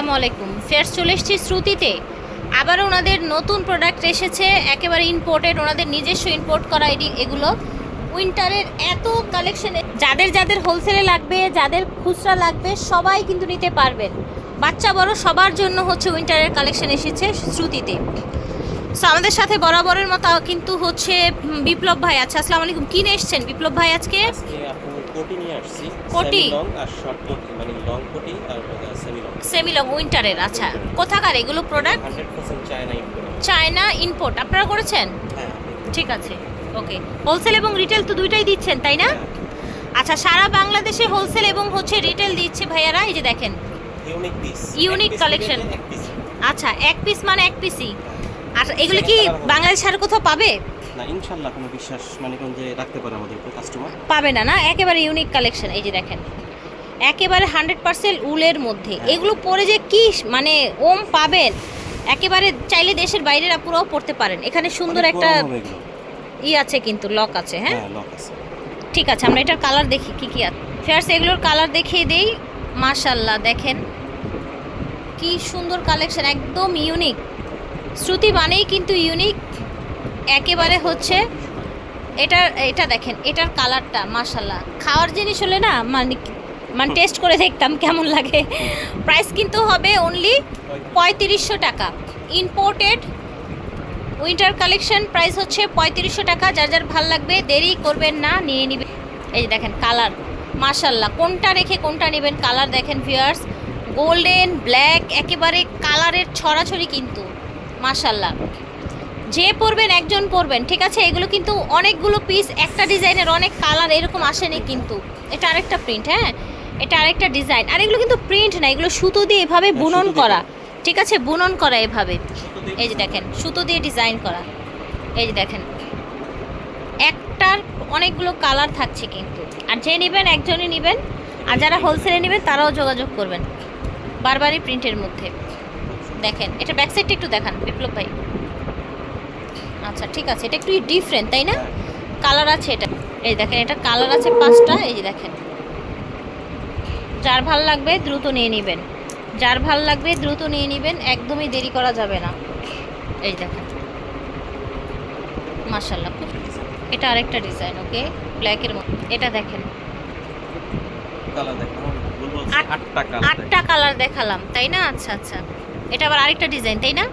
আসসালামু আলাইকুম। ফের চলে এসেছি শ্রুতিতে। আবার ওনাদের নতুন প্রোডাক্ট এসেছে, একেবারে ইম্পোর্টেড ওনাদের নিজস্ব ইম্পোর্ট করা এডি- এগুলো। উইন্টারের এত কালেকশন যাদের যাদের হোলসেলে লাগবে, যাদের খুচরা লাগবে, সবাই কিন্তু নিতে পারবেন। বাচ্চা বড় সবার জন্য হচ্ছে উইন্টারের কালেকশন এসেছে শ্রুতিতে। সো আমাদের সাথে বরাবরের মতো কিন্তু হচ্ছে বিপ্লব ভাই আচ্ছা আসসালামু আলাইকুম। কি নিয়ে এসছেন বিপ্লব ভাই আজকে? কোটি নিয়ে আসছি। কোটি? লং আর শর্ট কোটি মানে লং কোটি আর সেমি লং সেমি লং উইন্টারের। আচ্ছা কোথাকার এগুলো product hundred percent China import China import আপনারা করেছেন? হ্যাঁ। ঠিক আছে ওকে। হোলসেল এবং রিটেল তো দুইটাই দিচ্ছেন তাই না? আচ্ছা সারা বাংলাদেশে হোলসেল এবং হচ্ছে রিটেল দিচ্ছে ভাইয়ারা এই যে দেখেন। Unique piece. এক পিস আচ্ছা এক পিস মানে এক পিসই আর এগুলো কি বাংলাদেশ আর কোথাও পাবে? না ইনশাআল্লাহ কোনো বিশ্বাস মানে কোন যে রাখতে পারে আমাদের কাস্টমার পাবে না না একেবারে ইউনিক কালেকশন এই যে দেখেন। একেবারে হান্ড্রেড পার্সেন্ট উলের মধ্যে। এগুলো পরে যে কি মানে ওম পাবেন একেবারে চাইলে দেশের বাইরের আপুরাও পড়তে পারেন। এখানে সুন্দর একটা ই আছে কিন্তু লক আছে হ্যাঁ? হ্যাঁ ঠিক আছে আমরা এটার কালার দেখি কি কি আছে ফেয়ার্স এগুলোর কালার দেখিয়ে দেই। মাশাল্লাহ দেখেন। কি সুন্দর কালেকশন একদম ইউনিক শ্রুতি মানেই কিন্তু ইউনিক একেবারে হচ্ছে এটা এটা দেখেন, এটার কালারটা মাশাল্লাহ খাওয়ার জিনিস হলে না মানে মানে টেস্ট করে দেখতাম কেমন লাগে। প্রাইস কিন্তু হবে অনলি পঁয়ত্রিশশো টাকা। ইম্পোর্টেড উইন্টার কালেকশন প্রাইস হচ্ছে পঁয়ত্রিশশো টাকা। যার যার ভালো লাগবে, দেরি করবেন না, নিয়ে নিবে। এই দেখেন, কালার। মাশাল্লাহ কোনটা রেখে কোনটা নেবেন? কালার দেখেন ভিউয়ার্স গোল্ডেন ব্ল্যাক একেবারে কালারের ছড়াছড়ি কিন্তু। মাশাল্লাহ যে পরবেন একজন পরবেন ঠিক আছে? এগুলো কিন্তু অনেকগুলো পিস একটা ডিজাইনের অনেক কালার এরকম আসেনি কিন্তু। এটা আরেকটা প্রিন্ট হ্যাঁ? এটা আরেকটা ডিজাইন আর এগুলো কিন্তু প্রিন্ট না এগুলো সুতো দিয়ে এভাবে হ্যাঁ, বুনন করা ঠিক আছে? বুনন করা এভাবে। এই যে দেখেন সুতো দিয়ে ডিজাইন করা। এই যে দেখেন একটার অনেকগুলো কালার থাকছে কিন্তু। আর যে নেবেন একজনই নেবেন। আর যারা হোলসেলে নেবেন তারাও যোগাযোগ করবেন। বারবারই প্রিন্টের মধ্যে। দেখেন এটা ব্যাক সাইডটা একটু দেখান বিপ্লব ভাই। আচ্ছা ঠিক আছে এটা একটু ডিফারেন্ট তাই না? কালার আছে এটা। এই দেখেন এটা কালার আছে পাঁচটা এই যে দেখেন। যার ভালো লাগবে দ্রুত নিয়ে নেবেন। যার ভালো লাগবে দ্রুত নিয়ে নেবেন একদমই দেরি করা যাবে না। এই দেখেন। মাশাল্লাহ খুব এটা আরেকটা ডিজাইন ওকে ব্ল্যাকের মধ্যে। এটা দেখেন। আটটা কালার দেখালাম। তাই না? আচ্ছা আচ্ছা। এটা আবার আরেকটা ডিজাইন তাই না?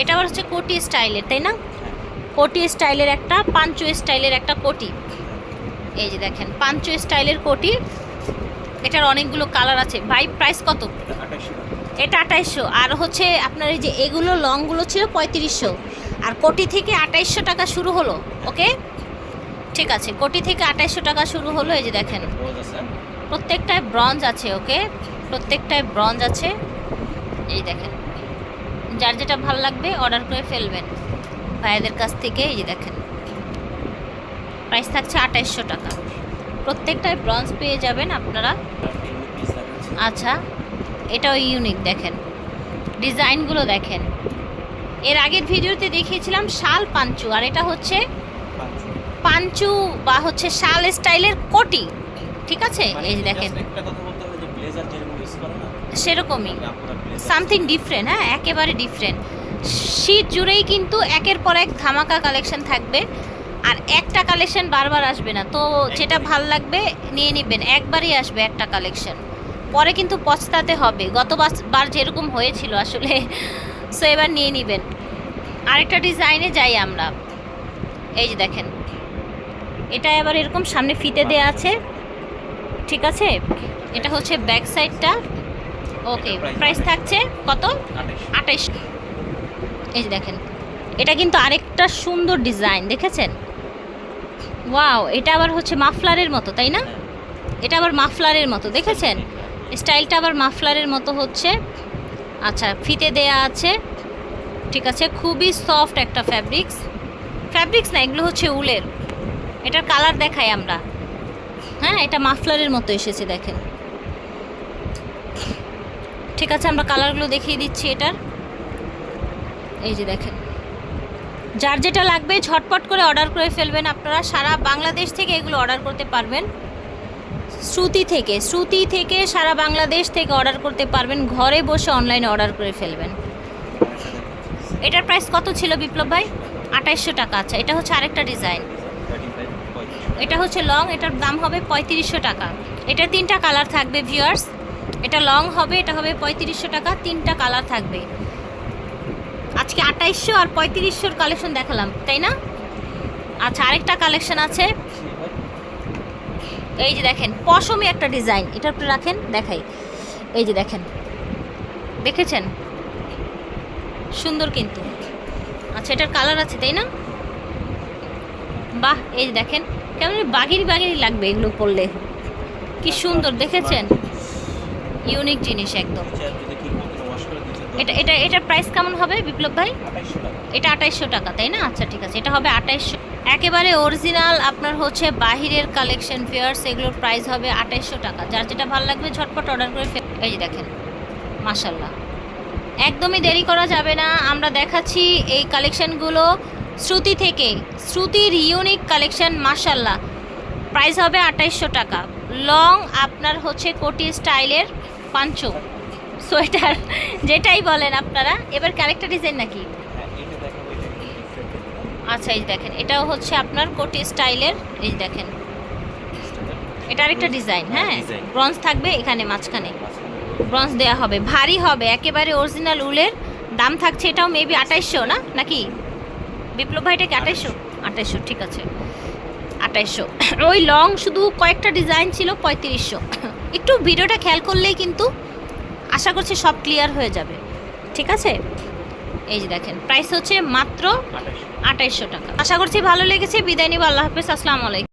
এটা আবার হচ্ছে কোটি স্টাইলের তাই না? কোটি স্টাইলের একটা, পাঞ্চু স্টাইলের একটা কোটি। এই যে দেখেন, পাঞ্চু স্টাইলের কোটি। এটার অনেকগুলো কালার আছে। ভাই প্রাইস কত? এটা আঠাইশশো। আর হচ্ছে আপনার এই যে এগুলো, লংগুলো ছিল পঁয়ত্রিশশো। আর কোটি থেকে আঠাইশশো টাকা শুরু হলো, ওকে? ঠিক আছে, কোটি থেকে আঠাইশশো টাকা শুরু হলো, এই যে দেখেন। প্রত্যেকটায় ব্রঞ্জ আছে, ওকে? প্রত্যেকটায় ব্রঞ্জ আছে। এই দেখেন, যার যেটা ভালো লাগবে অর্ডার করে ফেলবেন। ভাইয়াদের কাছ থেকে এই যে দেখেন। প্রাইস থাকছে আঠাইশশো টাকা। প্রত্যেকটায় ব্রঞ্জ পেয়ে যাবেন আপনারা। আচ্ছা এটাও ইউনিক দেখেন। ডিজাইনগুলো দেখেন। এর আগের ভিডিওতে দেখিয়েছিলাম শাল পাঞ্চু আর এটা হচ্ছে পাঞ্চু বা হচ্ছে শাল স্টাইলের কোটি। ঠিক আছে? মানে এই যে দেখেন। সেরকমই। সামথিং ডিফারেন্ট হ্যাঁ? একেবারে ডিফারেন্ট শীত জুড়েই কিন্তু একের পর এক ধামাকা কালেকশন থাকবে। আর একটা কালেকশন বারবার আসবে না। তো যেটা ভালো লাগবে নিয়ে নেবেন। একবারই আসবে একটা কালেকশন পরে কিন্তু পছতাতে হবে। গত বার যেরকম হয়েছিল আসলে সো এবার নিয়ে নেবেন। আরেকটা ডিজাইনে যাই আমরা। এই যে দেখেন। এটা এবার এরকম সামনে ফিতে দেয়া আছে। ঠিক আছে? এটা হচ্ছে ব্যাক সাইডটা ওকে প্রাইস থাকছে কত? আঠাশশো। এই যে দেখেন, এটা কিন্তু আরেকটা সুন্দর ডিজাইন, দেখেছেন? ওয়াও, এটা আবার হচ্ছে মাফলারের মতো, তাই না? এটা আবার মাফলারের মতো, দেখেছেন? স্টাইলটা আবার মাফলারের মতো হচ্ছে। আচ্ছা ফিতে দেয়া আছে। ঠিক আছে, খুবই সফট একটা ফ্যাব্রিক্স। ফ্যাব্রিক্স না, এগুলো হচ্ছে উলের। এটার কালার দেখাই আমরা। হ্যাঁ এটা মাফলারের মতো এসেছে, দেখেন। ঠিক আছে, আমরা কালারগুলো দেখিয়ে দিচ্ছি এটার। এই যে দেখেন। যার যেটা লাগবে ঝটপট করে অর্ডার করে ফেলবেন আপনারা। সারা বাংলাদেশ থেকে এগুলো অর্ডার করতে পারবেন। শ্রুতি থেকে শ্রুতি থেকে সারা বাংলাদেশ থেকে অর্ডার করতে পারবেন। ঘরে বসে অনলাইনে অর্ডার করে ফেলবেন। এটার প্রাইস কত ছিল বিপ্লব ভাই? আঠাইশশো টাকা। আচ্ছা এটা হচ্ছে আরেকটা ডিজাইন। এটা হচ্ছে লং, এটার দাম হবে পঁয়ত্রিশশো টাকা। এটা তিনটা কালার থাকবে, ভিউয়ার্স। এটা লং হবে, এটা হবে পঁয়ত্রিশশো টাকা। তিনটা কালার থাকবে। আজকে আঠাইশশো আর পঁয়ত্রিশশোর কালেকশন দেখালাম তাই না? আচ্ছা আরেকটা কালেকশন আছে। এই যে দেখেন পশমে একটা ডিজাইন এটা একটু রাখেন দেখাই। এই যে দেখেন দেখেছেন? সুন্দর কিন্তু। আচ্ছা এটার কালার আছে তাই না? বাহ এই যে দেখেন কেমন বাগিরি বাগিরি লাগবে এগুলো পরলে। কি সুন্দর দেখেছেন? ইউনিক জিনিস একদম। এটা এটা এটার প্রাইস কেমন হবে বিপ্লব ভাই? এটা আঠাইশশো টাকা, তাই না? আচ্ছা ঠিক আছে। এটা হবে আঠাইশশো। একেবারে অরিজিনাল আপনার হচ্ছে বাহিরের কালেকশন ফেয়ার্স এগুলোর প্রাইস হবে আঠাইশশো টাকা। যার যেটা ভালো লাগবে ঝটপট অর্ডার করে এই দেখেন মাশাল্লাহ একদমই দেরি করা যাবে না। আমরা দেখাচ্ছি এই কালেকশনগুলো শ্রুতি থেকে। শ্রুতির ইউনিক কালেকশন মাশাল্লাহ প্রাইস হবে আঠাইশশো টাকা। লং আপনার হচ্ছে কোটি স্টাইলের পাঞ্চ। সোয়েটার যেটাই বলেন আপনারা। এবার ক্যারেক্টার ডিজাইন নাকি? আচ্ছা এই দেখেন এটাও হচ্ছে আপনার কোটি স্টাইলের এই দেখেন। এটা আরেকটা ডিজাইন হ্যাঁ ব্রঞ্জ থাকবে এখানে মাঝখানে। ব্রঞ্জ দেওয়া হবে। ভারী হবে একেবারে অরিজিনাল উলের। দাম থাকছে এটাও মেবি আঠাইশশো না? নাকি? বিপ্লব ভাই এটা কি আঠাইশশো? আঠাইশশো। ঠিক আছে। আঠাইশশো। ওই লং শুধু কয়েকটা ডিজাইন ছিল পঁয়ত্রিশশো। একটু ভিডিওটা খেয়াল করলেই কিন্তু আশা করছি সব ক্লিয়ার হয়ে যাবে। ঠিক আছে? এই যে দেখেন প্রাইস হচ্ছে মাত্র আঠাইশশো টাকা। আশা করছি ভালো লেগেছে। বিদায় নিব। আল্লাহ হাফেজ। আসসালামু আলাইকুম।